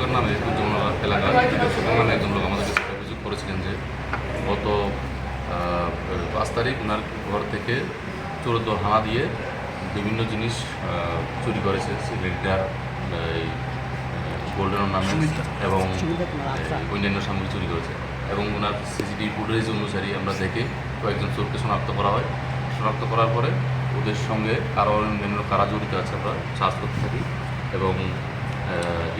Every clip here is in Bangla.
সরকার নামে উজ্জ্বল এলাকা টিপু সরকার নামে একজন লোক আমাদের কাছে অভিযোগ করেছিলেন যে গত পাঁচ তারিখ ওনার ঘর থেকে চোরদ হানা দিয়ে বিভিন্ন জিনিস চুরি করেছে। সিলিন্ডার এই গোল্ডেন অর্নামেন্টস এবং অন্যান্য সামগ্রী চুরি করেছে এবং ওনার সিসিটিভি ফুটেজ অনুসারে আমরা দেখে কয়েকজন চোরকে শনাক্ত করা হয়। শনাক্ত করার পরে ওদের সঙ্গে কারও অন্যান্য কারা জড়িত আছে আমরা সার্চ করতে থাকি এবং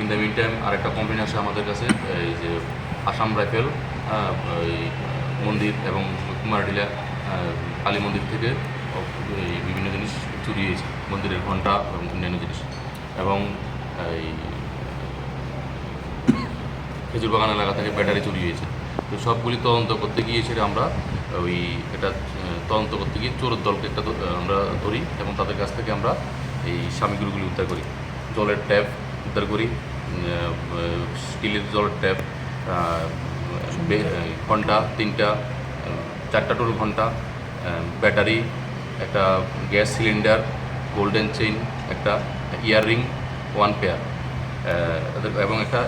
ইন দ্য মিন টাইম আরেকটা কমপ্লেন আসে আমাদের কাছে, এই যে আসাম রাইফেল এই মন্দির এবং কুমারডিলা কালী মন্দির থেকে বিভিন্ন জিনিস চুরি হয়েছে মন্দিরের ঘণ্টা এবং অন্যান্য জিনিস। এবং, এই, খেজুর বাগান এলাকা থেকে ব্যাটারি চুরি হয়েছে তো সবগুলি তদন্ত করতে গিয়ে সেটা আমরা, ওই, এটা তদন্ত করতে গিয়ে চোরের দলকে একটা আমরা ধরি এবং তাদের কাছ থেকে আমরা এই সামগ্রীগুলি উদ্ধার করি। জলের ট্যাপ উদ্ধার করি। স্টিলের জলের ট্যাপ ঘণ্টা, তিনটা, চারটা টোল ঘণ্টা ব্যাটারি, একটা গ্যাস সিলিন্ডার, গোল্ডেন চেইন, একটা ইয়াররিং, ওয়ান পেয়ার এবং একটা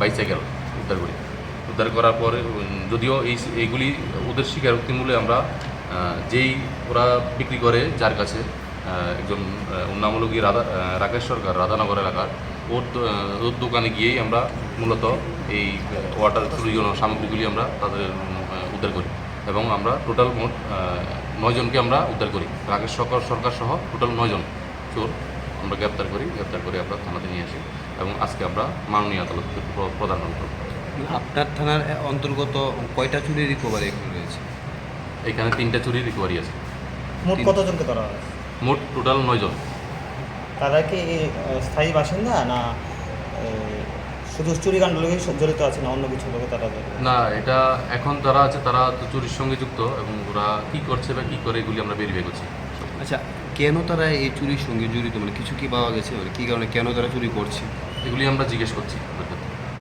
বাইসাইকেল উদ্ধার করি। উদ্ধার করার পরে, যদিও এই, এইগুলি ওদের স্বীকারোক্তিমূলে আমরা যেই ওরা বিক্রি করে, যার কাছে একজন গিয়ে রাধা রাকেশ সরকার, রাধানগর এলাকার ওর ওর দোকানে গিয়েই আমরা মূলত এই ওয়াটার প্রয়োজনীয় সামগ্রীগুলি আমরা তাদের উদ্ধার করি এবং আমরা টোটাল মোট নয়জনকে আমরা উদ্ধার করি। রাকেশ সরকার সরকার সহ টোটাল নয়জন চোর আমরা গ্রেপ্তার করি গ্রেপ্তার করে আমরা থানাতে নিয়ে আসি এবং আজকে আমরা মাননীয় আদালতকে প্র- প্রদান করব আপনার থানার অন্তর্গত কয়টা চুরি রিকভারি এখানে রয়েছে? এখানে তিনটা চুরি রিকভারি আছে। মোট কতজনকে ধরা হয় মোট টোটাল নয়জন তারা কি স্থায়ী বাসিন্দা না শুধু চুরিকাণ্ড লোকে জড়িত আছে না অন্য কিছু লোকে তারা না এটা এখন তারা আছে তারা তো চুরির সঙ্গে যুক্ত এবং ওরা কি করছে বা কি করে এগুলি আমরা বেরিয়ে করছি। আচ্ছা কেন তারা এই চুরির সঙ্গে জড়িত? মানে কিছু কি পাওয়া গেছে? মানে কী কারণে কেন তারা চুরি করছে? এগুলি আমরা জিজ্ঞেস করছি।